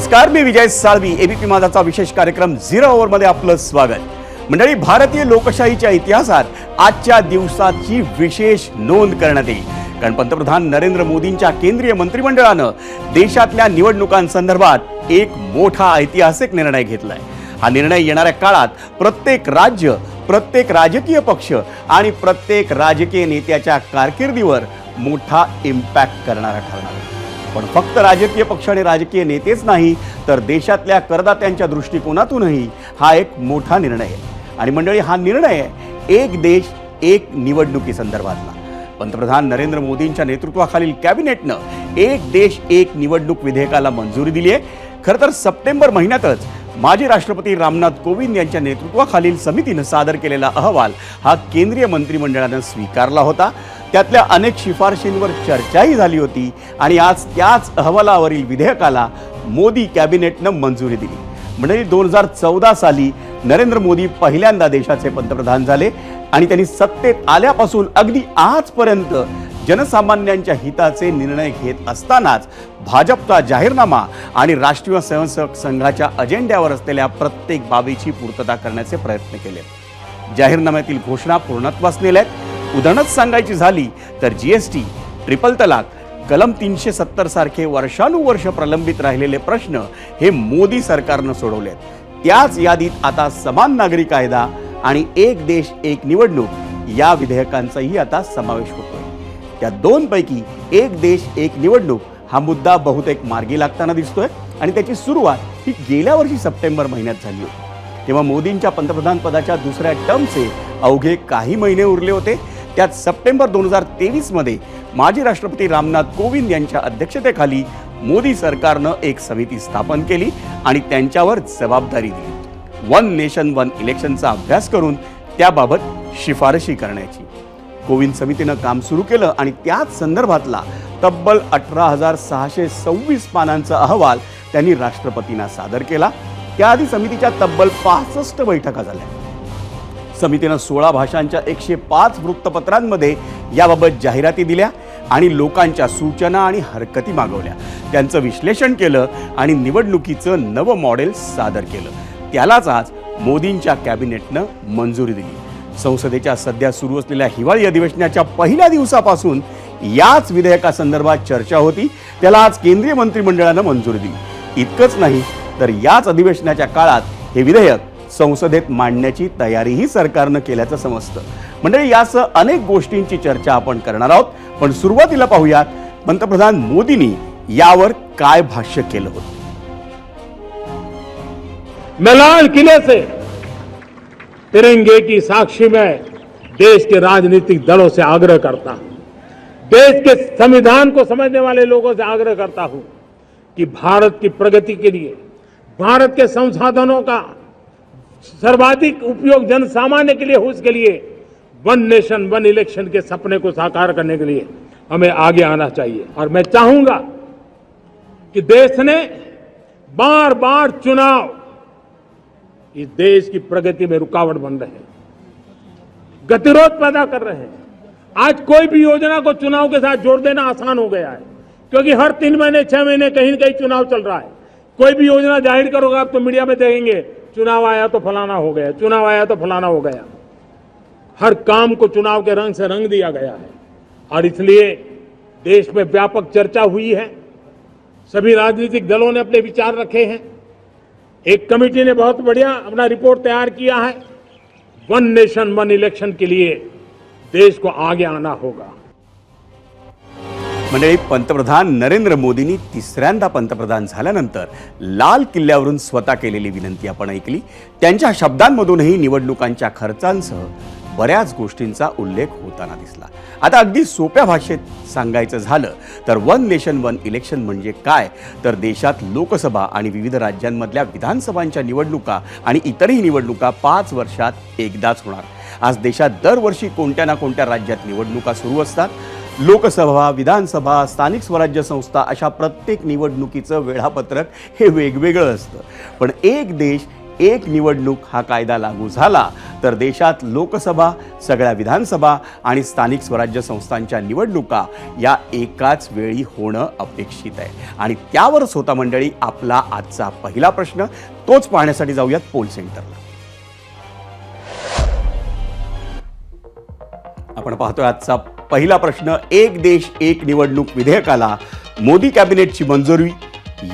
नमस्कार मी विजय साळवी. एबीपी माझाचा विशेष कार्यक्रम झिरो ओव्हरमध्ये आपलं स्वागत. मंडळी भारतीय लोकशाहीच्या इतिहासात आजच्या दिवसाची विशेष नोंद करण्यात येईल. कारण पंतप्रधान नरेंद्र मोदींच्या केंद्रीय मंत्रिमंडळानं देशातल्या निवडणुकांसंदर्भात एक मोठा ऐतिहासिक निर्णय घेतलाय. हा निर्णय येणाऱ्या काळात प्रत्येक राज्य प्रत्येक राजकीय पक्ष आणि प्रत्येक राजकीय नेत्याच्या कारकिर्दीवर मोठा इम्पॅक्ट करणारा ठरणार आहे. पण फक्त राजकीय पक्ष आणि राजकीय नेतेच नाही तर देशातल्या करदात्यांच्या दृष्टिकोनातूनही हा एक मोठा निर्णय आहे. आणि मंडळी हा निर्णय एक देश एक निवडणुकी संदर्भातला पंतप्रधान नरेंद्र मोदींच्या नेतृत्वाखालील कॅबिनेटनं एक देश एक निवडणूक विधेयकाला मंजुरी दिली आहे. खरं तर सप्टेंबर महिन्यातच माजी राष्ट्रपती रामनाथ कोविंद यांच्या नेतृत्वाखालील समितीनं सादर केलेला अहवाल हा केंद्रीय मंत्रिमंडळानं स्वीकारला होता. त्यातल्या अनेक शिफारशींवर चर्चाही झाली होती आणि आज त्याच अहवालावरील विधेयकाला मोदी कॅबिनेटनं मंजुरी दिली. म्हणजे दोन हजार चौदा साली नरेंद्र मोदी पहिल्यांदा देशाचे पंतप्रधान झाले आणि त्यांनी सत्तेत आल्यापासून अगदी आजपर्यंत जनसामान्यांच्या हिताचे निर्णय घेत असतानाच भाजपचा जाहीरनामा आणि राष्ट्रीय स्वयंसेवक संघाच्या अजेंड्यावर असलेल्या प्रत्येक बाबीची पूर्तता करण्याचे प्रयत्न केले. जाहीरनाम्यातील घोषणा पूर्णत्वास नेल्या आहेत उदाहरणच सांगायची झाली तर जी एस टी ट्रिपल तलाक कलम तीनशे सत्तर सारखे वर्षानुवर्ष प्रलंबित राहिलेले प्रश्न हे मोदी सरकारनं सोडवलेत. त्याच यादीत आता समान नागरी कायदा आणि एक देश एक निवडणूक या विधेयकांचाही आता समावेश होतोय. त्या दोनपैकी एक देश एक निवडणूक हा मुद्दा बहुतेक मार्गी लागताना दिसतोय आणि त्याची सुरुवात ही गेल्या वर्षी सप्टेंबर महिन्यात झाली होती. तेव्हा मोदींच्या पंतप्रधान पदाच्या दुसऱ्या टर्मचे अवघे काही महिने उरले होते. त्यात सप्टेंबर दोन हजार तेवीसमध्ये माजी राष्ट्रपती रामनाथ कोविंद यांच्या अध्यक्षतेखाली मोदी सरकारनं एक समिती स्थापन केली आणि त्यांच्यावर जबाबदारी दिली. वन नेशन वन इलेक्शनचा अभ्यास करून त्याबाबत शिफारशी करण्याची. कोविंद समितीनं काम सुरू केलं आणि त्याच संदर्भातला तब्बल अठरा हजार सहाशे सव्वीस पानांचा अहवाल त्यांनी राष्ट्रपतींना सादर केला. त्याआधी समितीच्या तब्बल पासष्ट बैठका झाल्या. समितीनं सोळा भाषांच्या एकशे पाच वृत्तपत्रांमध्ये याबाबत जाहिराती दिल्या आणि लोकांच्या सूचना आणि हरकती मागवल्या. त्यांचं विश्लेषण केलं आणि निवडणुकीचं नवं मॉडेल सादर केलं. त्यालाच आज मोदींच्या कॅबिनेटनं मंजुरी दिली. संसदेच्या सध्या सुरू असलेल्या हिवाळी अधिवेशनाच्या पहिल्या दिवसापासून याच विधेयकासंदर्भात चर्चा होती. त्याला आज केंद्रीय मंत्रिमंडळानं मंजुरी दिली. इतकंच नाही तर याच अधिवेशनाच्या काळात हे विधेयक संसदेत मांडण्याची तयारीही सरकारनं केल्याचं समजतं. म्हणजे यासह अनेक गोष्टींची चर्चा आपण करणार आहोत. पण सुरुवातीला पाहूयात पंतप्रधान मोदींनी यावर काय भाष्य केलं होतं? मैं लाल किले से तिरंगे की साक्षी में देश के राजनीतिक दलों से आग्रह करता हूं। देश के संविधान को समझने वाले लोगों से आग्रह करता हूं कि भारत की प्रगति के लिए भारत के संसाधनों का सर्वाधिक उपयोग जन सामान्य के लिए हो उसके लिए। वन नेशन, वन इलेक्शन के सपने को साकार करने के लिए हमें आगे आना चाहिए। और मैं चाहूँगा कि देश ने बार बार चुनाव, इस देश की प्रगति में रुकावट बन रहे हैं। गतिरोध पैदा कर रहे हैं। आज कोई भी योजना को चुनाव के साथ जोड़ देना आसान हो गया है, क्योंकि हर तीन महीने, छह महीने कहीं ना कहीं चुनाव चल रहा है। कोई भी योजना ज़ाहिर करोगे आप तो मीडिया में देखेंगे चुनाव आया तो फलाना हो गया, चुनाव आया तो फलाना हो गया। हर काम को चुनाव के रंग से रंग दिया गया है। और इसलिए देश में व्यापक चर्चा हुई है। सभी राजनीतिक दलों ने अपने विचार रखे हैं। एक कमेटी ने बहुत बढ़िया अपना रिपोर्ट तैयार किया है। वन नेशन, वन इलेक्शन के लिए देश को आगे आना होगा। म्हणजे पंतप्रधान नरेंद्र मोदींनी तिसऱ्यांदा पंतप्रधान झाल्यानंतर लाल किल्ल्यावरून स्वतः केलेली विनंती आपण ऐकली. त्यांच्या शब्दांमधूनही निवडणुकांच्या खर्चांसह बऱ्याच गोष्टींचा उल्लेख होताना दिसला. आता अगदी सोप्या भाषेत सांगायचं झालं तर वन नेशन वन इलेक्शन म्हणजे काय? तर देशात लोकसभा आणि विविध राज्यांमधल्या विधानसभांच्या निवडणुका आणि इतरही निवडणुका पाच वर्षात एकदाच होणार. आज देशात दरवर्षी कोणत्या ना कोणत्या राज्यात निवडणुका सुरू असतात? लोकसभा विधानसभा स्थानिक स्वराज्य संस्था अशा प्रत्येक निवडणुकीचं वेळापत्रक हे वेगवेगळं असतं. पण एक देश एक निवडणूक हा कायदा लागू झाला तर देशात लोकसभा सगळ्या विधानसभा आणि स्थानिक स्वराज्य संस्थांच्या निवडणुका या एकाच वेळी होणं अपेक्षित आहे. आणि त्यावरच होता मंडळी आपला आजचा पहिला प्रश्न तोच पाहण्यासाठी जाऊयात पोल सेंटरला. आपण पाहतोय आजचा पहिला प्रश्न एक देश एक निवडणूक विधेयकाला मोदी कॅबिनेटची मंजुरी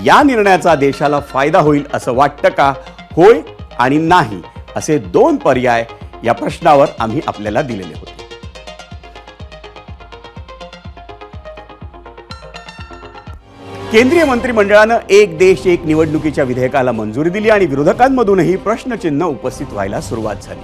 या निर्णयाचा देशाला फायदा होईल असं वाटतं का? होय आणि नाही असे दोन पर्याय या प्रश्नावर आम्ही आपल्याला दिलेले होते. केंद्रीय मंत्रिमंडळानं एक देश एक निवडणुकीच्या विधेयकाला मंजुरी दिली आणि विरोधकांमधूनही प्रश्नचिन्ह उपस्थित व्हायला सुरुवात झाली.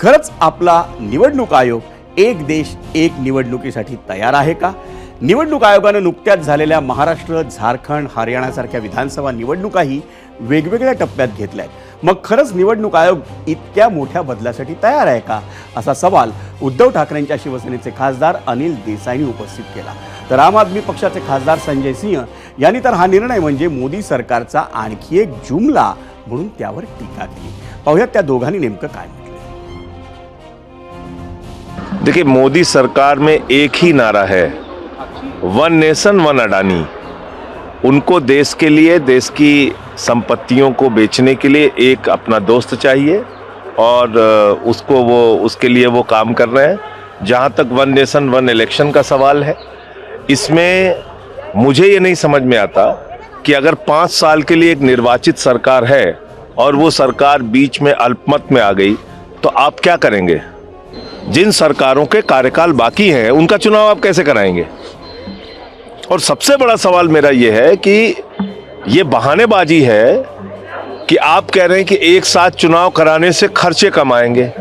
खरंच आपला निवडणूक आयोग एक देश एक निवडणुकीसाठी तयार आहे का? निवडणूक आयोगानं नुकत्याच झालेल्या महाराष्ट्र झारखंड हरियाणासारख्या विधानसभा निवडणुकाही वेगवेगळ्या टप्प्यात घेतल्या आहेत मग खरंच निवडणूक आयोग इतक्या मोठ्या बदलासाठी तयार आहे का? असा सवाल उद्धव ठाकरेंच्या शिवसेनेचे खासदार अनिल देसाईंनी उपस्थित केला. तर आम आदमी पक्षाचे खासदार संजय सिंह यांनी तर हा निर्णय म्हणजे मोदी सरकारचा आणखी एक जुमला म्हणून त्यावर टीका केली. पाहुयात त्या दोघांनी नेमकं काय म्हटलं देखिए, मोदी सरकार में एक ही नारा है। One nation, one Adani. उनको देश के लिए, देश की संपत्तियों को बेचने के लिए एक अपना दोस्त चाहिए और उसको वो, उसके लिए वो काम कर रहे हैं। जहाँ तक वन नेशन, वन इलेक्शन का सवाल है, इसमें मुझे ये नहीं समझ में आता कि अगर पाँच साल के लिए एक निर्वाचित सरकार है और वो सरकार बीच में अल्पमत में आ गई तो आप क्या करेंगे? जिन सरकारों के कार्यकाल बाकी हैं, उनका चुनाव आप कैसे कराएँगे? और सबसे बड़ा सवाल मेरा यह है कि ये बहानेबाजी है कि आप कह रहे हैं कि एक साथ चुनाव कराने से खर्चे कम आएँगे।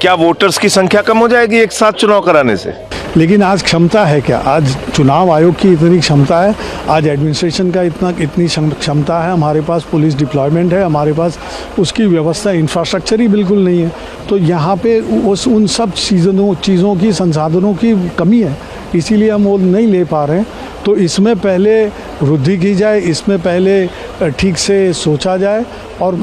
क्या वोटर्स की संख्या कम हो जाएगी एक साथ चुनाव कराने से? लेकिन आज क्षमता है क्या? आज चुनाव आयोग की इतनी क्षमता है, आज एडमिनिस्ट्रेशन का इतना, इतनी क्षम- क्षमता है, हमारे पास पुलिस डिप्लॉयमेंट है, हमारे पास उसकी व्यवस्था इंफ्रास्ट्रक्चर ही बिल्कुल नहीं है। तो यहाँ पे उस, उन सब चीज़ों चीज़ों की, संसाधनों की कमी है, इसीलिए हम वो नहीं ले पा रहे हैं। तो इसमें पहले वृद्धि की जाए, इसमें पहले ठीक से सोचा जाए और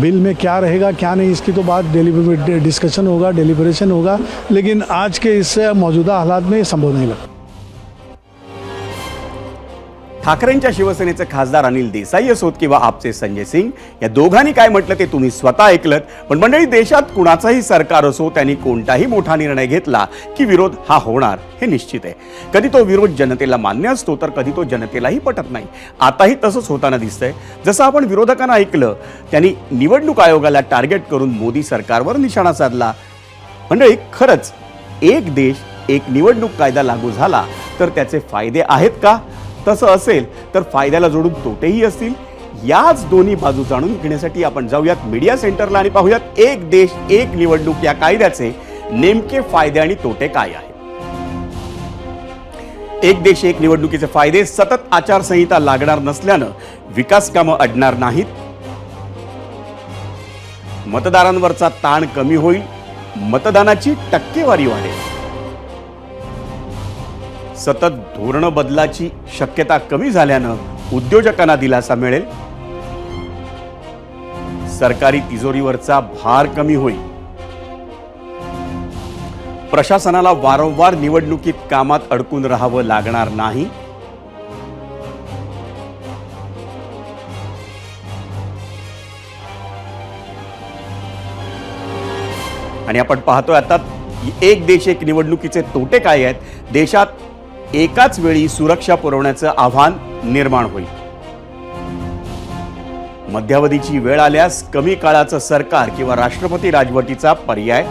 बिल में क्या रहेगा, क्या नहीं, इसकी तो बात डिस्कशन होगा डेलिब्रेशन होगा। लेकिन आज के इससे मौजूदा हालात में संभव नहीं लगता ठाकरेंच्या शिवसेनेचे खासदार अनिल देसाई असोत किंवा आपचे संजय सिंग या दोघांनी काय म्हटलं ते तुम्ही स्वतः ऐकलत पण मंडळी देशात कुणाचाही सरकार असो त्यांनी कोणताही मोठा निर्णय घेतला की विरोध हा होणार हे निश्चित आहे. कधी तो विरोध जनतेला मान्य असतो तर कधी तो जनतेलाही पटत नाही. आताही तसंच होताना दिसतंय. जसं आपण विरोधकांना ऐकलं त्यांनी निवडणूक आयोगाला टार्गेट करून मोदी सरकारवर निशाणा साधला. मंडळी खरंच एक देश एक निवडणूक कायदा लागू झाला तर त्याचे फायदे आहेत का? तसं असेल तर फायद्याला जोडून तोटेही असतील. याच दोन्ही बाजू जाणून घेण्यासाठी आपण जाऊयात मीडिया सेंटरला आणि पाहूयात एक देश एक निवडणूक या कायद्याचे नेमके फायदे आणि तोटे काय आहेत. एक देश एक निवडणुकीचे फायदे सतत आचारसंहिता लागणार नसल्यानं विकास कामं अडणार नाहीत. मतदारांवरचा ताण कमी होईल. मतदानाची टक्केवारी वाढेल. सतत धोरण बदलाची शक्यता कमी झाल्यानं उद्योजकांना दिलासा मिळेल. सरकारी तिजोरीवरचा भार कमी होईल. प्रशासनाला वारंवार निवडणुकीत कामात अडकून राहावं लागणार नाही. आणि आपण पाहतोय आता एक देश एक निवडणुकीचे तोटे काय आहेत? देशात एकाच वेळी सुरक्षा पुरवण्याचं आव्हान निर्माण होईल. मध्यावधीची वेळ आल्यास कमी काळाचं सरकार किंवा राष्ट्रपती राजवटीचा पर्याय.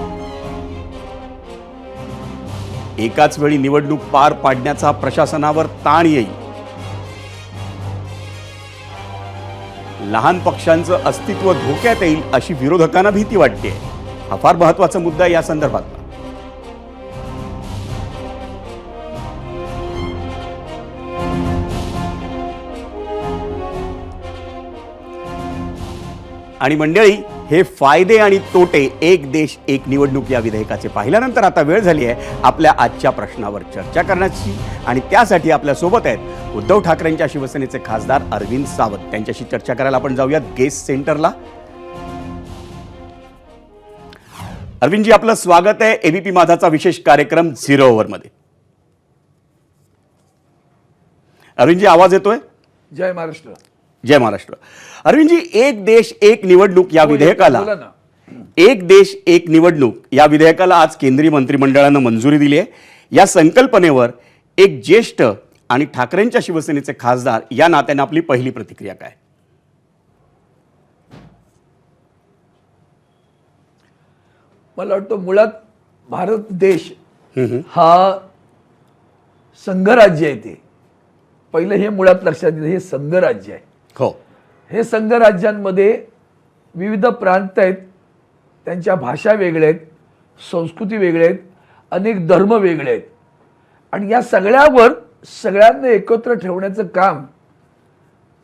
एकाच वेळी निवडणूक पार पाडण्याचा प्रशासनावर ताण येईल. लहान पक्षांचं अस्तित्व धोक्यात येईल अशी विरोधकांना भीती वाटते हा फार महत्त्वाचा मुद्दा या संदर्भात आणि मंडळी हे फायदे आणि तोटे एक देश एक निवडणूक या विधेयकाचे पाहिल्यानंतर आता वेळ झाली आहे आपल्या आजच्या प्रश्नावर चर्चा करण्याची. आणि त्यासाठी आपल्यासोबत आहेत उद्धव ठाकरेंच्या शिवसेनेचे खासदार अरविंद सावंत. त्यांच्याशी चर्चा करायला आपण जाऊयात गेस्ट सेंटरला. अरविंदजी आपलं स्वागत आहे. एबीपी माझाचा विशेष कार्यक्रम झिरो ओव्हरमध्ये. अरविंदजी आवाज येतोय? जय महाराष्ट्र. जय महाराष्ट्र. अरविंदजी एक देश एक निवडणूक या विधेयकाला. एक देश एक निवडणूक या विधेयकाला आज केंद्रीय मंत्रिमंडळानं मंजुरी दिली आहे. या संकल्पनेवर एक ज्येष्ठ आणि ठाकरेंच्या शिवसेनेचे खासदार या नात्याने आपली पहिली प्रतिक्रिया काय? मला वाटतं मुळात भारत देश हा संघराज्य आहे ते. पहिलं हे मुळात लक्षात येतं हे संघराज्य आहे. हो. हे संघराज्यांमध्ये विविध प्रांत आहेत. त्यांच्या भाषा वेगळ्या आहेत. संस्कृती वेगळ्या आहेत. अनेक धर्म वेगळे आहेत. आणि या सगळ्यावर सगळ्यांना एकत्र ठेवण्याचं काम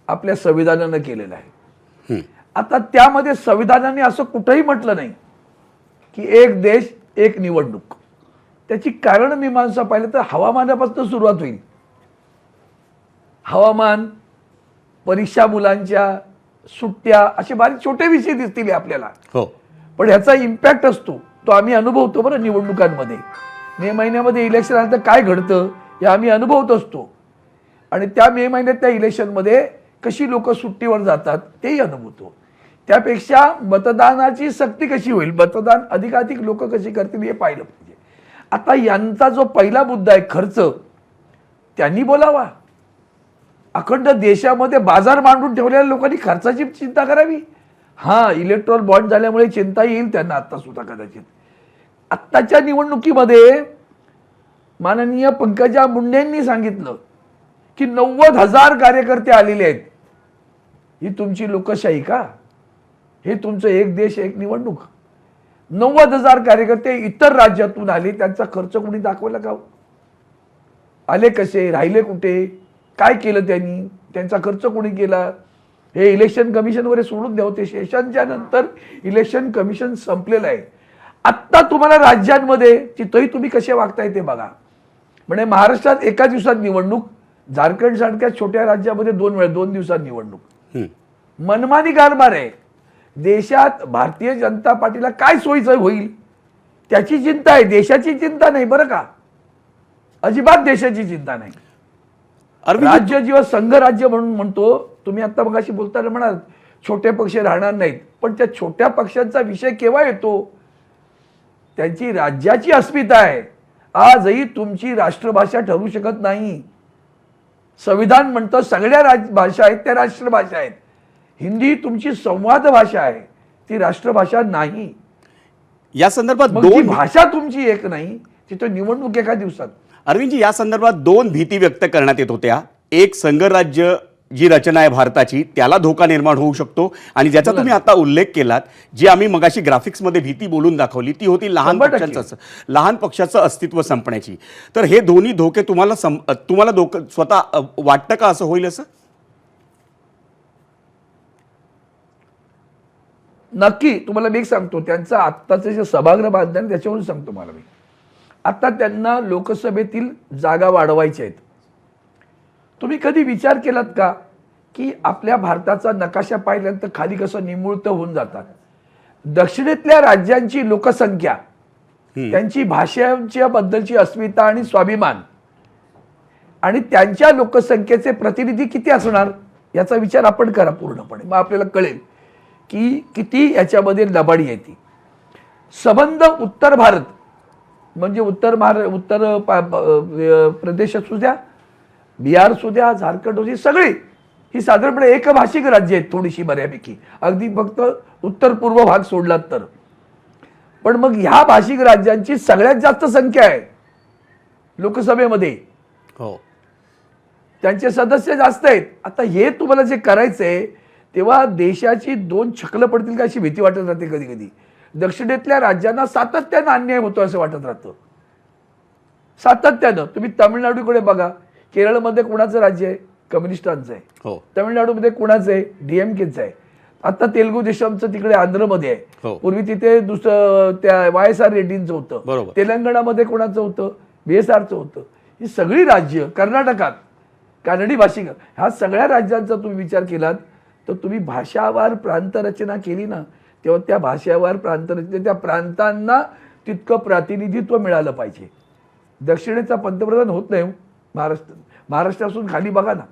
आपल्या संविधानानं केलेलं आहे. आता त्यामध्ये संविधानाने असं कुठंही म्हटलं नाही की एक देश एक निवडणूक. त्याची कारण मीमांसा पाहिलं तर हवामानापासून सुरुवात होईल. हवामान परीक्षा मुलांच्या सुट्ट्या असे बारीक छोटे विषय दिसतील आपल्याला. हो. पण ह्याचा इम्पॅक्ट असतो तो आम्ही अनुभवतो बरं निवडणुकांमध्ये. मे महिन्यामध्ये इलेक्शन आलं तर काय घडतं हे आम्ही अनुभवत असतो. आणि त्या मे महिन्यात त्या इलेक्शनमध्ये कशी लोक सुट्टीवर जातात तेही अनुभवतो. त्यापेक्षा मतदानाची सक्ती कशी होईल मतदान अधिकाधिक लोक कशी करतील हे पाहिलं पाहिजे. आता यांचा जो पहिला मुद्दा आहे खर्च त्यांनी बोलावा. अखंड देशामध्ये बाजार मांडून ठेवलेल्या लोकांनी खर्चाची चिंता करावी? हा इलेक्ट्रॉल बॉन्ड झाल्यामुळे चिंता येईल त्यांना आता सुद्धा कदाचित. आत्ताच्या निवडणुकीमध्ये माननीय पंकजा मुंडेंनी सांगितलं की नव्वद हजार कार्यकर्ते आलेले आहेत. ही तुमची लोकशाही का? हे तुमचं एक देश एक निवडणूक. नव्वद हजार कार्यकर्ते इतर राज्यातून आले त्यांचा खर्च कोणी दाखवला का हो? आले कसे? राहिले कुठे? काय केलं त्यांनी? त्यांचा खर्च कोणी केला? हे इलेक्शन कमिशनवर सोडून द्या होते सेशनच्या नंतर इलेक्शन कमिशन संपलेलं आहे. आत्ता तुम्हाला राज्यांमध्ये तिथंही तुम्ही कसे वागताय ते बघा. म्हणजे महाराष्ट्रात एका दिवसात निवडणूक झारखंड सारख्या छोट्या राज्यामध्ये दोन वेळा दोन दिवसात निवडणूक. मनमानी कारभार आहे. देशात भारतीय जनता पार्टीला काय सोयीचं होईल? त्याची चिंता आहे. देशाची चिंता नाही बरं का? अजिबात देशाची चिंता नाही. राज्य जेव्हा संघ राज्य म्हणून म्हणतो. तुम्ही आता मगाशी बोलताना म्हणाल छोटे पक्ष राहणार नाहीत. पण त्या छोट्या पक्षांचा विषय केव्हा येतो? त्यांची राज्याची अस्मिता आहे. आजही तुमची राष्ट्रभाषा ठरू शकत नाही. संविधान म्हणतं सगळ्या राज भाषा आहेत त्या राष्ट्रभाषा आहेत. हिंदी तुमची संवाद भाषा आहे. ती राष्ट्रभाषा नाही. या संदर्भात भाषा तुमची एक नाही तिथं निवडणूक एका दिवसात. अरविंदजी या संदर्भात दोन भीती व्यक्त करण्यात येत होत्या. एक संघराज्य जी रचना आहे भारताची त्याला धोका निर्माण होऊ शकतो. आणि ज्याचा तुम्ही आता उल्लेख केलात जी आम्ही मगाशी ग्राफिक्समध्ये भीती बोलून दाखवली ती होती लहान. पक्षांचं लहान पक्षाचं अस्तित्व संपण्याची. तर हे दोन्ही धोके तुम्हाला सम तुम्हाला धोक स्वतः वाटतं का असं होईल असं? नक्की तुम्हाला मी एक सांगतो. त्यांचं आत्ताचं जे सभागृह बांधलं त्याच्यावरून सांगतो मला मी. आता त्यांना लोकसभेतील जागा वाढवायच्या आहेत. तुम्ही कधी विचार केलात का की आपल्या भारताचा नकाशा पाहिल्यानंतर खाली कसं निमुळत होऊन जातात? दक्षिणेतल्या राज्यांची लोकसंख्या त्यांची भाषांच्या बद्दलची अस्मिता आणि स्वाभिमान आणि त्यांच्या लोकसंख्येचे प्रतिनिधी किती असणार याचा विचार आपण करा पूर्णपणे. मग आपल्याला कळेल की किती याच्यामध्ये लबाडी येते संबंध उत्तर भारत म्हणजे उत्तर महारा उत्तर प्रदेश असू द्या बिहार असू द्या झारखंड असू सगळी ही साधारणपणे एकभाषिक राज्य आहेत थोडीशी बऱ्यापैकी. अगदी फक्त उत्तर पूर्व भाग सोडलात तर. पण मग ह्या भाषिक राज्यांची सगळ्यात जास्त संख्या आहे लोकसभेमध्ये. हो. त्यांचे सदस्य जास्त आहेत. आता हे तुम्हाला जे करायचंय तेव्हा देशाची दोन छकलं पडतील का अशी भीती वाटत राहते कधी कधी दक्षिणेतल्या राज्यांना सातत्यानं अन्याय होतो असं वाटत राहतं. सातत्यानं. तुम्ही तामिळनाडूकडे बघा. केरळमध्ये कोणाचं राज्य आहे? कम्युनिस्टांचं आहे. हो. तमिळनाडूमध्ये कुणाचं आहे? डीएमकेचं आहे. आता तेलुगू देशमचं तिकडे आंध्रमध्ये हो. आहे पूर्वी तिथे दुसरं त्या वाय एस आर रेड्डींचं होतं. तेलंगणामध्ये कोणाचं होतं? बी एस आरचं होतं. ही सगळी राज्य कर्नाटकात कानडी भाषिक ह्या सगळ्या राज्यांचा तुम्ही विचार केलात तर तुम्ही भाषावार प्रांत रचना केली ना तेव्हा त्या भाषेवर प्रांत त्या प्रांतांना तितकं प्रातिनिधित्व मिळालं पाहिजे. दक्षिणेचा पंतप्रधान होत नाही. महाराष्ट्र महाराष्ट्रापासून खाली बघा ना.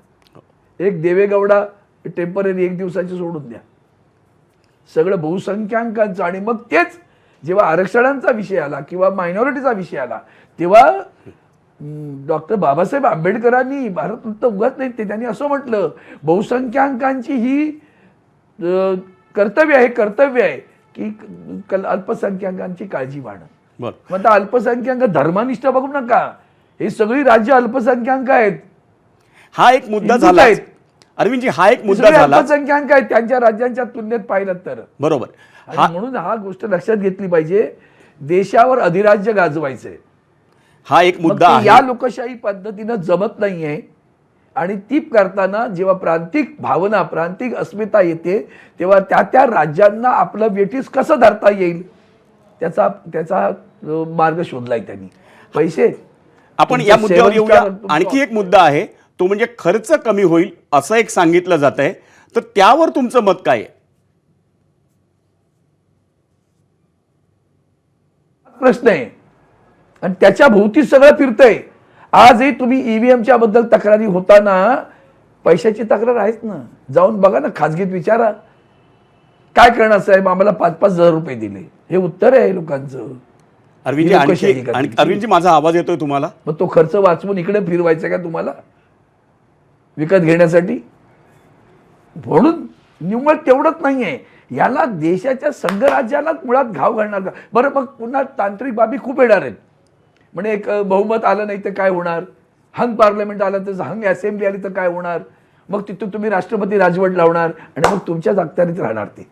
एक देवेगौडा टेंपररी एक दिवसाची सोडून द्या. सगळं बहुसंख्याकांचं आणि मग तेच जेव्हा आरक्षणांचा विषय आला किंवा मायनॉरिटीचा विषय आला तेव्हा डॉक्टर बाबासाहेब आंबेडकरांनी भारत रत्न उगाच नाही ते त्यांनी असं म्हटलं बहुसंख्याकांची ही कर्तव्य आहे कर्तव्य आहे की कल- अल्पसंख्याकांची काळजी वाढणं. बर. मग आता अल्पसंख्याक धर्मानिष्ठ बघू नका. हे सगळी राज्य अल्पसंख्याक आहेत. हा एक मुद्दा झाला. अरविंदजी हा एक मुद्दा झाला. अल्पसंख्याक आहेत. त्यांच्या राज्यांच्या तुलनेत पाहिलं तर. बरोबर. हा म्हणून हा गोष्ट लक्षात घेतली पाहिजे. देशावर अधिराज्य गाजवायचंय. हा एक मुद्दा या लोकशाही पद्धतीनं जमत नाहीये. आणि ती करताना जेव्हा प्रांतिक भावना प्रांतिक अस्मिता येते तेव्हा त्या त्या राज्यांना आपलं वेटीस कसं धरता येईल? त्याचा त्याचा मार्ग शोधलाय त्यांनी. पैसे. आपण या मुद्द्यावर येऊया. आणखी एक मुद्दा आहे. तो म्हणजे खर्च कमी होईल असं एक सांगितलं जात आहे. तर त्यावर तुमचं मत काय आहे? प्रश्न आहे. आणि त्याच्या भोवती सगळं फिरतंय. आजही तुम्ही E ईव्हीएमच्या बद्दल तक्रारी होताना पैशाची तक्रार आहेच ना. जाऊन बघा ना खाजगीत विचारा. काय करणार साहेब? आम्हाला पाच पाच हजार रुपये दिले. हे उत्तर आहे लोकांचं. अरविंदजी तुमची? अरविंदजी माझा आवाज येतोय तुम्हाला? मग तो खर्च वाचवून इकडे फिरवायचा का तुम्हाला? विकत घेण्यासाठी? म्हणून निव्वळ तेवढंच नाहीये. याला देशाच्या संघराज्याला मुळात घाव घालणार का? बरं मग पुन्हा तांत्रिक बाबी खूप येणार आहेत. म्हणजे एक बहुमत आलं नाही तर काय होणार? हंग पार्लमेंट आलं तर हंग असेंब्ली आली तर काय होणार? मग तिथून तुम्ही राष्ट्रपती राजवट लावणार आणि मग तुमच्याच अखत्यारीत राहणार ते.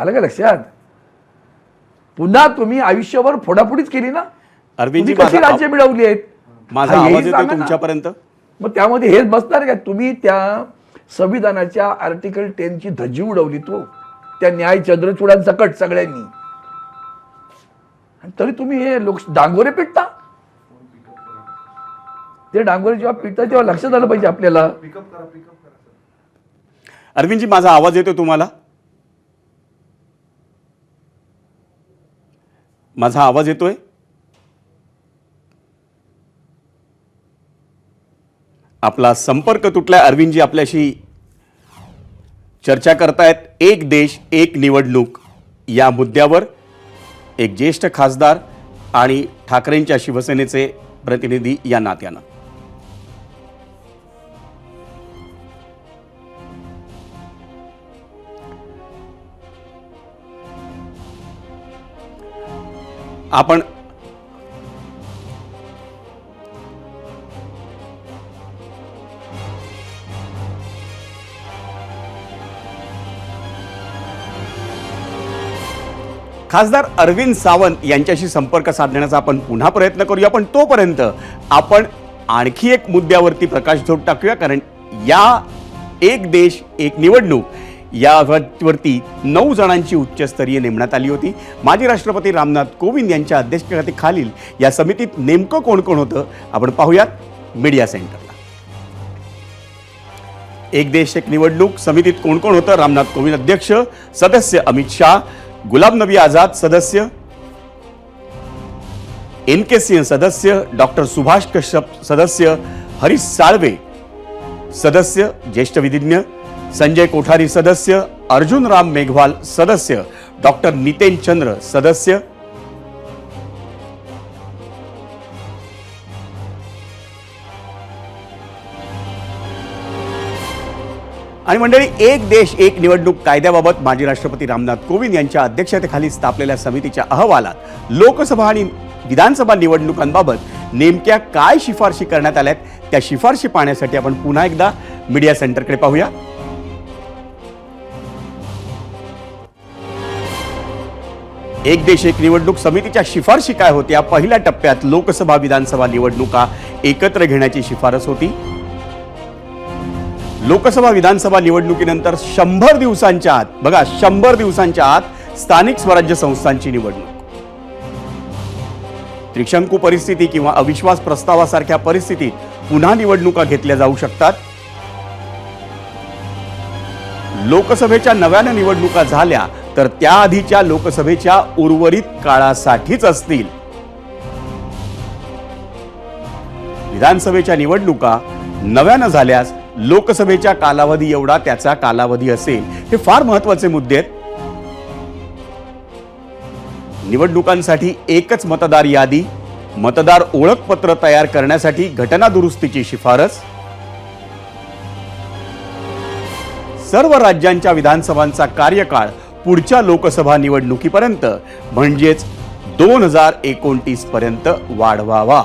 आलं का लक्षात? पुन्हा तुम्ही आयुष्यभर फोडाफोडीच केली ना? अरविंदजी तुम्ही कशी राज्य मिळवली आहेत? माझा आवाज. तुमच्यापर्यंत? मग त्यामध्ये हेच बसणार का? तुम्ही त्या संविधानाच्या आर्टिकल टेनची धज्जी उडवली तो. त्या न्याय चंद्रचूडांसकट सगळ्यांनी. आणि तरी तुम्ही हे लोक डांगोरे पिटता? ते डांगोरे जेव्हा पिटता तेव्हा लक्षात आलं पाहिजे आपल्याला. अरविंदजी माझा आवाज येतो तुम्हाला? माझा आवाज येतोय? आपला संपर्क तुटलाय. अरविंदजी आपल्याशी चर्चा करतायत. एक देश एक निवडणूक. या मुद्द्यावर एक ज्येष्ठ खासदार आणि ठाकरेंच्या शिवसेनेचे प्रतिनिधी या नात्यानं. आपण खासदार अरविंद सावंत यांच्याशी संपर्क साधण्याचा आपण पुन्हा प्रयत्न करूया पण तोपर्यंत आपण आणखी एक मुद्द्यावरती प्रकाशझोत टाकूया कारण या एक देश एक निवडणूक यावरती नऊ जणांची उच्चस्तरीय नेमण्यात आली होती. माजी राष्ट्रपती रामनाथ कोविंद यांच्या अध्यक्षतेखालील या समितीत नेमकं कोण कोण होतं आपण पाहूयात मीडिया सेंटरला. एक देश एक निवडणूक समितीत कोण कोण होतं रामनाथ कोविंद अध्यक्ष सदस्य अमित शाह गुलाम नबी आज़ाद सदस्य, एन के सिंह सदस्य, डॉक्टर सुभाष कश्यप सदस्य, हरीश साळवे सदस्य, ज्येष्ठ विधिज्ञ, संजय कोठारी सदस्य, अर्जुन राम मेघवाल सदस्य, डॉक्टर नितेन चंद्र सदस्य आणि मंडळी एक देश एक निवडणूक कायद्याबाबत माजी राष्ट्रपती रामनाथ कोविंद यांच्या अध्यक्षतेखाली स्थापलेल्या समितीच्या अहवालात लोकसभा आणि विधानसभा निवडणुकांबाबत नेमक्या काय शिफारशी करण्यात आल्यात त्या शिफारशी पाहण्यासाठी आपण पुन्हा एकदा मीडिया सेंटरकडे पाहूया. एक देश एक निवडणूक समितीच्या शिफारशी काय होत्या? पहिल्या टप्प्यात लोकसभा विधानसभा निवडणुका एकत्र घेण्याची शिफारस होती. लोकसभा विधानसभा निवडणुकीनंतर शंभर दिवसांच्या आत बघा शंभर दिवसांच्या आत स्थानिक स्वराज्य संस्थांची निवडणूक. त्रिशंकू परिस्थिती किंवा अविश्वास प्रस्तावासारख्या परिस्थितीत पुन्हा निवडणुका घेतल्या जाऊ शकतात. लोकसभेच्या नव्यानं निवडणुका झाल्या तर त्याआधीच्या लोकसभेच्या उर्वरित काळासाठीच असतील. विधानसभेच्या निवडणुका नव्यानं झाल्यास लोकसभेच्या कालावधी एवढा त्याचा कालावधी असेल हे फार महत्त्वाचे मुद्दे आहेत. निवडणुकांसाठी एकच मतदार यादी मतदार ओळखपत्र तयार करण्यासाठी घटना दुरुस्तीची शिफारस. सर्व राज्यांच्या विधानसभांचा कार्यकाळ पुढच्या लोकसभा निवडणुकीपर्यंत म्हणजेच दोन हजार एकोणतीस पर्यंत वाढवावा.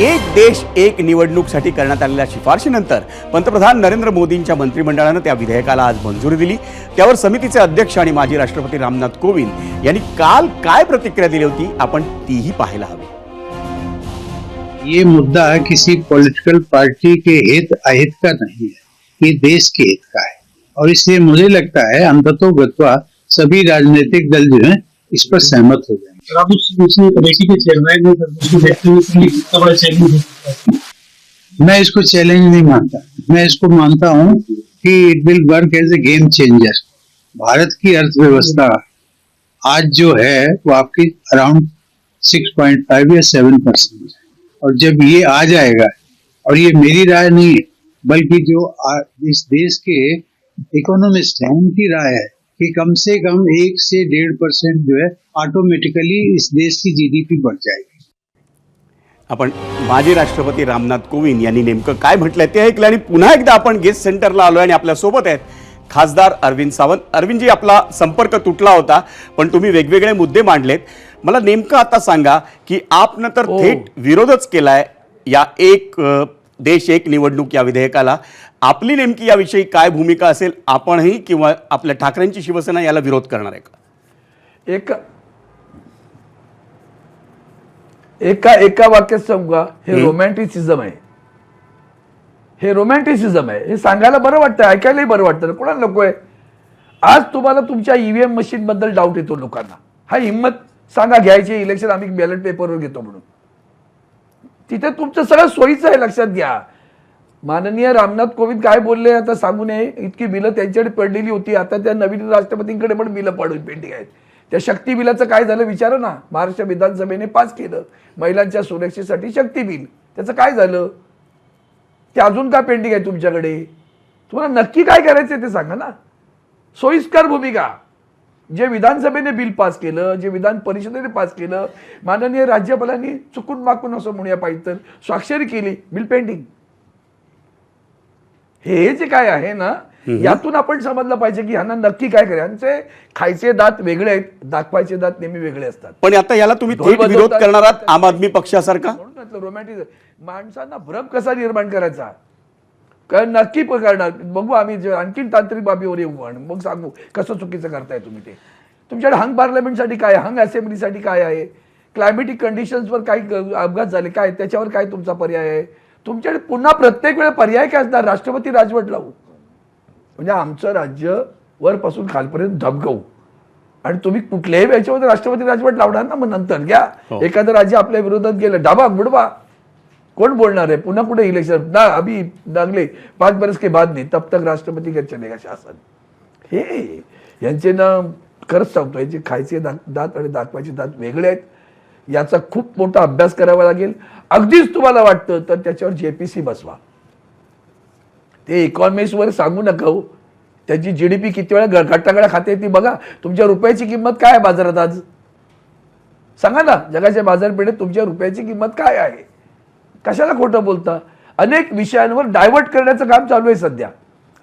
एक देश एक निवडणूकसाठी करण्यात आलेल्या शिफारशीनंतर पंतप्रधान नरेंद्र मोदींच्या मंत्रिमंडळानं त्या विधेयकाला आज मंजुरी दिली. त्यावर समितीचे अध्यक्ष आणि माजी राष्ट्रपती रामनाथ कोविंद यांनी काल काय प्रतिक्रिया दिली होती? आपण तीही पाहायला हवी. ये मुद्दा किसी पॉलिटिकल पार्टी के हित अहित का नहीं है ये देश के हित का है। और इसलिए मुझे लगता है अंततोगत्वा सभी राजनीतिक दल जो है इस पर सहमत हो गए है मैं इसको चैलेंज नहीं मानता। मैं इसको मानता हूँ कि it will work as a game changer Bharat की अर्थव्यवस्था आज जो है, वो आपकी अराउंड 6.5 या 7 परसेंट और जब ये आ जाएगा, और ये मेरी राय नहीं है बल्कि जो इस देश के इकोनॉमिस्ट हैं, उनकी राय है कि कम से कम एक से डेढ़ परसेंट जो है ऑटोमेटिकली इस देश की जीडीपी बढ़ जाएगी। आपण माजी राष्ट्रपती रामनाथ कोविंद यांनी नेमकं काय म्हटलंय ते ऐकलं आणि पुन्हा एकदा आपण गेस्ट सेंटरला आलोय आणि आपल्यासोबत आहेत खासदार अरविंद सावंत. अरविंदजी आपला संपर्क तुटला होता पण तुम्ही वेगवेगळे मुद्दे मांडलेत. मला नेमकं आता सांगा की आपनं तर हो. थेट विरोधच केलाय या एक देश एक निवडणूक या विधेयकाला. आपली नेमकी याविषयी काय भूमिका असेल आपणही किंवा आपल्या ठाकरेंची शिवसेना याला विरोध करणार आहे का? एक एका एका वाक्यात सांगू का? हे रोमॅन्टिसिझम आहे. हे रोमॅन्टिसिझम आहे. हे सांगायला बरं वाटतं ऐकायलाही बरं वाटतं कोणाला नको आहे? आज तुम्हाला तुमच्या ईव्हीएम मशीन बद्दल डाऊट येतो लोकांना. हा हिंमत सांगा घ्यायची इलेक्शन आम्ही बॅलेट पेपरवर घेतो म्हणून. तिथे तुमचं सगळं सोयीचं आहे लक्षात घ्या. माननीय रामनाथ कोविंद काय बोलले आता सांगू नये. इतकी बिलं त्यांच्याकडे पडलेली होती. आता त्या नवीन राष्ट्रपतींकडे पण बिलं पडून पेंडिंग आहेत. त्या शक्ती बिलाचं काय झालं विचारा ना. महाराष्ट्र विधानसभेने पास केलं. महिलांच्या सुरक्षेसाठी शक्ती बिल. त्याचं काय झालं? ते अजून का पेंडिंग आहे तुमच्याकडे? तुम्हाला नक्की काय करायचं ते सांगा ना. सोयीस्कर भूमिका. जे विधानसभेने बिल पास केलं जे विधान परिषदेने पास केलं माननीय राज्यपालांनी चुकून माकून असं म्हणूया पाहिजे तर स्वाक्षरी केली बिल पेंडिंग. हे जे काय आहे ना यातून आपण समजलं पाहिजे की ह्यांना नक्की काय करायचं. यांचे खायचे दात वेगळे आहेत दाखवायचे दात नेहमी वेगळे असतात. पण आता याला तुम्ही थेट विरोध. करणार आहात आम आदमी पक्षासारखा? म्हणून म्हटलं रोमॅन्टिक माणसांना भ्रम कसा निर्माण करायचा? कारण नक्की करणार. बघू आम्ही जे आणखीन तांत्रिक बाबीवर येऊ आणि मग सांगू कसं चुकीचं करताय तुम्ही ते. तुमच्याकडे हंग पार्लमेंटसाठी काय? हंग असेंब्लीसाठी काय आहे? क्लायमेटिक कंडिशन्सवर काही अपघात झाले काय? त्याच्यावर काय तुमचा पर्याय आहे? तुमच्याकडे पुन्हा प्रत्येक वेळा पर्याय काय असणार? राष्ट्रपती राजवट लावू. म्हणजे आमचं राज्य वरपासून खालपर्यंत धबकवू आणि तुम्ही कुठल्याही याच्यामध्ये राष्ट्रपती राजवट लावणार ना मग नंतर. घ्या. एखादं राज्य आपल्या विरोधात गेलं डाबा बुडवा कोण बोलणार आहे? पुन्हा कुठे इलेक्शन ना अभी लागले पाच बरस के बाद नाही तब तक राष्ट्रपती का चलेगा शासन. हे यांचे ना खरंच सांगतो यांचे खायचे दात दात आणि दाखवायचे दात वेगळे आहेत. याचा खूप मोठा अभ्यास करावा लागेल. अगदीच तुम्हाला वाटतं तर त्याच्यावर जेपीसी बसवा. ते इकॉनॉमिक्सवर सांगू नका हो. त्याची पी किती वेळा घटागळा खाते ती बघा. तुमच्या रुपयाची किंमत काय आहे बाजारात आज? सांगा ना जगाच्या बाजारपेठेत तुमच्या रुपयाची किंमत काय आहे? कशाला खोटं बोलता? अनेक विषयांवर डायव्हर्ट करण्याचं काम चालू आहे सध्या.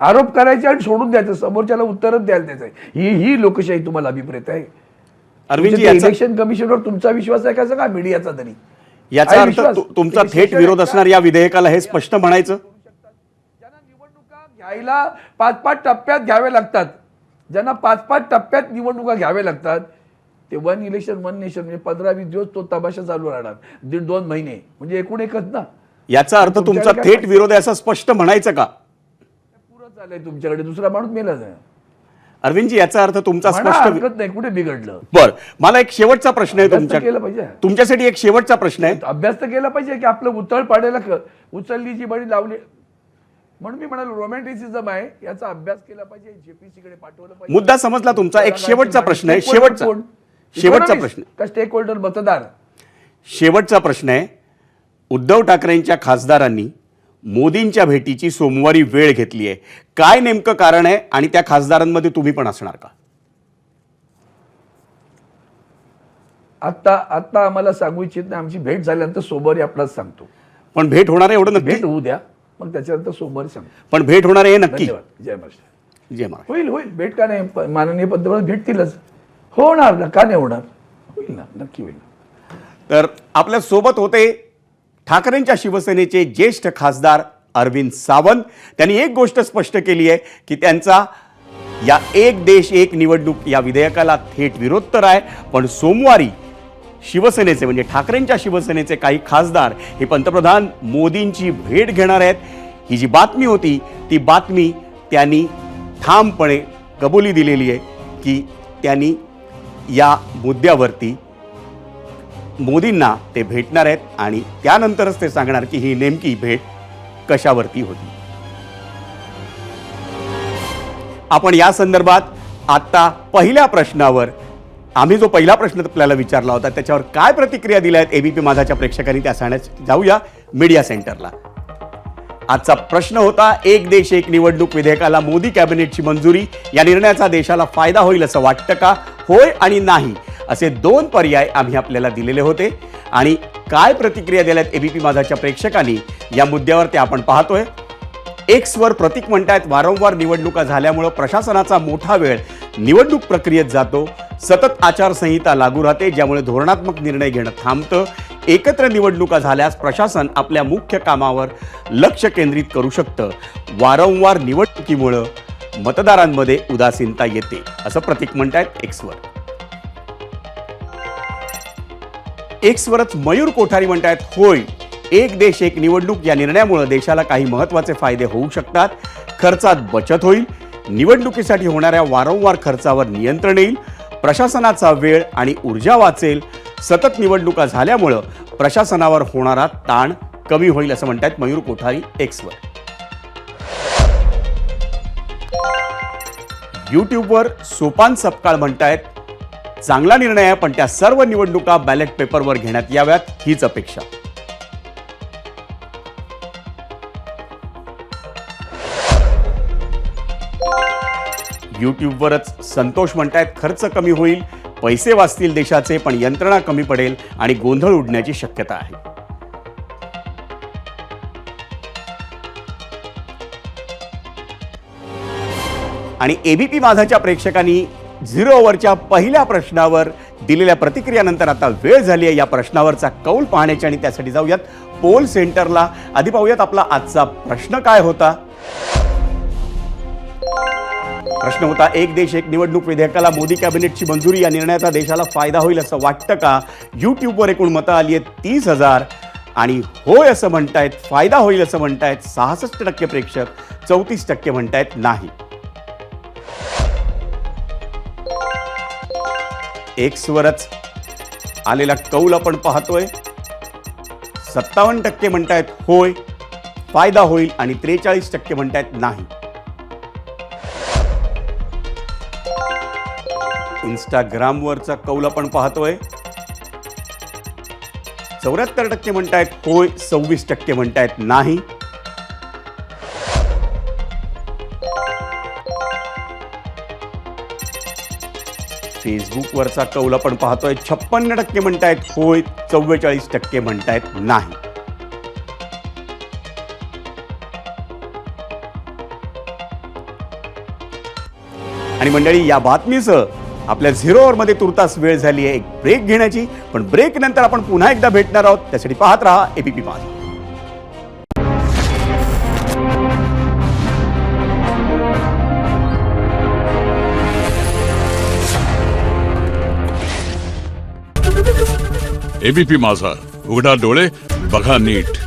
आरोप करायचे आणि सोडून द्यायचं समोरच्याला उत्तरच द्यायला द्यायचं. ही ही लोकशाही तुम्हाला अभिप्रेत आहे. याचा इलेक्शन कमिशनवर तुमचा विश्वास आहे का सांगा मीडियाचा तरी. याचा अर्थ तुमचा थेट विरोध का? असणार या विधेयकाला हे स्पष्ट म्हणायचं? ज्यांना निवडणुका घ्यायला पाच पाच टप्प्यात घ्यावे लागतात. ज्यांना पाच पाच टप्प्यात निवडणुका घ्यावे लागतात ते वन इलेक्शन वन नेशन म्हणजे पंधरा वीस दिवस तो तमाशा चालू राहणार. दीड दोन महिने. म्हणजे एकूण एकच ना. याचा अर्थ तुमचा थेट विरोध आहे असं स्पष्ट म्हणायचं का? पुरं चाललंय तुमच्याकडे. दुसरा माणूस मेला जाय अरविंदजी याचा अर्थ तुमचा स्पष्ट हरकत नाही. कुठे बिघडलं? बर. मला एक शेवटचा प्रश्न आहे अभ्यास तर केला तुमच्या पाहिजे. तुमच्यासाठी एक शेवटचा प्रश्न आहे. अभ्यास तर केला पाहिजे की आपलं उतळ पाडायला क- उचलली जी बळी लावली म्हणून मी म्हणालो रोमॅन्टिसिझम आहे. याचा अभ्यास केला पाहिजे. जेपीसी कडे पाठवलं पाहिजे. मुद्दा समजला तुमचा. एक शेवटचा प्रश्न आहे. शेवटचा? शेवटचा प्रश्न का स्टेक होल्डर मतदार? शेवटचा प्रश्न आहे. उद्धव ठाकरेंच्या खासदारांनी मोदींच्या भेटीची सोमवारी वेळ घेतली आहे. काय नेमकं कारण आहे आणि त्या खासदारांमध्ये तुम्ही पण असणार का? आता आता आम्हाला सांगू इच्छित नाही. आमची भेट झाल्यानंतर सोमवारी आपल्याला सांगतो. पण भेट होणार आहे एवढं नक्की? भेट होऊ द्या. मग त्याच्यानंतर सोमवारी सांगतो. पण भेट होणार आहे हे नक्की? धन्यवाद. जय महाराष्ट्र. जय महाराज होईल होईल. भेट का नाही? प- माननीय पंतप्रधान भेटतीलच. होणार ना का नाही होणार? होईल ना नक्की होईल तर आपल्यासोबत होते ठाकरेंच्या शिवसेनेचे ज्येष्ठ खासदार अरविंद सावंत. त्यांनी एक गोष्ट स्पष्ट केली आहे की त्यांचा या एक देश एक निवडणूक या विधेयकाला थेट विरोध तर आहे पण सोमवारी शिवसेनेचे म्हणजे ठाकरेंच्या शिवसेनेचे काही खासदार हे पंतप्रधान मोदींची भेट घेणार आहेत. ही जी बातमी होती ती बातमी त्यांनी ठामपणे कबुली दिलेली आहे की त्यांनी या मुद्द्यावरती मोदींना ते भेटणार आहेत आणि त्यानंतरच ते सांगणार की ही नेमकी भेट कशावरती होती. आपण या संदर्भात आता पहिल्या प्रश्नावर आम्ही जो पहिला प्रश्न आपल्याला विचारला होता त्याच्यावर काय प्रतिक्रिया दिल्या आहेत एबीपी माझाच्या प्रेक्षकांनी त्या सांगण्यास जाऊया. मीडिया सेंटरला आजचा प्रश्न होता एक देश एक निवडणूक विधेयकाला मोदी कॅबिनेटची मंजुरी या निर्णयाचा देशाला फायदा होईल असं वाटतं का? होय आणि नाही असे दोन पर्याय आम्ही आपल्याला दिलेले होते. आणि काय प्रतिक्रिया दिल्यात एबीपी माझाच्या प्रेक्षकांनी या मुद्द्यावर ते आपण पाहतोय. एक्सवर प्रतीक म्हणतायत वारंवार निवडणुका झाल्यामुळं प्रशासनाचा मोठा वेळ निवडणूक प्रक्रियेत जातो. सतत आचारसंहिता लागू राहते ज्यामुळे धोरणात्मक निर्णय घेणं थांबतं. एकत्र निवडणुका झाल्यास प्रशासन आपल्या मुख्य कामावर लक्ष केंद्रित करू शकतं. वारंवार निवडणुकीमुळं मतदारांमध्ये उदासीनता येते असं प्रतीक म्हणतायत एक्सवर एक्सवरच मयूर कोठारी म्हणतायत होय एक देश एक निवडणूक या निर्णयामुळे देशाला काही महत्त्वाचे फायदे होऊ शकतात. खर्चात बचत होईल. निवडणुकीसाठी होणाऱ्या वारंवार खर्चावर नियंत्रण येईल. प्रशासनाचा वेळ आणि ऊर्जा वाचेल. सतत निवडणुका झाल्यामुळं प्रशासनावर होणारा ताण कमी होईल असं म्हणतायत मयूर कोठारी एक्सवर यूट्यूबवर सोपान सपकाळ म्हणतायत चांगला निर्णय आहे पण त्या सर्व निवडणुका बॅलेट पेपरवर घेण्यात याव्यात हीच अपेक्षा. यूट्यूबवरच संतोष म्हणतायत खर्च कमी होईल पैसे वाचतील देशाचे पण यंत्रणा कमी पडेल आणि गोंधळ उडण्याची शक्यता आहे. आणि एबीपी माझाच्या प्रेक्षकांनी झिरो ओव्हरच्या पहिल्या प्रश्नावर दिलेल्या प्रतिक्रियानंतर आता वेळ झाली आहे या प्रश्नावरचा कौल पाहण्याची आणि त्यासाठी जाऊयात पोल सेंटरला. आधी पाहूयात आपला आजचा प्रश्न काय होता? प्रश्न होता एक देश एक निवडणूक विधेयकाला मोदी कॅबिनेटची मंजुरी या निर्णयाचा देशाला फायदा होईल असं वाटतं का? यूट्यूबवर एकूण मतं आली आहेत तीस हजार. आणि होय असं म्हणतायत फायदा होईल असं म्हणतायत सहासष्ट टक्के प्रेक्षक चौतीस टक्के म्हणतायत नाही. एक्सवरच आलेला कौल आपण पाहतोय. सत्तावन्न टक्के म्हणतायत होय फायदा होईल आणि त्रेचाळीस टक्के म्हणतायत नाही. इंस्टाग्रामवरचा कौल आपण पाहतोय. चौऱ्याहत्तर टक्के म्हणतायत होय सव्वीस टक्के म्हणतायत नाही. फेसबुकवरचा कौल आपण पाहतोय छप्पन्न टक्के म्हणतायत होय चव्वेचाळीस टक्के म्हणतायत नाही. आणि मंडळी या बातमीसह आपल्या झिरो ओव्हरमध्ये तुर्तास वेळ झाली आहे एक ब्रेक घेण्याची. पण ब्रेक नंतर आपण पुन्हा एकदा भेटणार आहोत. त्यासाठी पाहत राहा एबीपी माझा एबीपी माझा उघडा डोळे बघा नीट.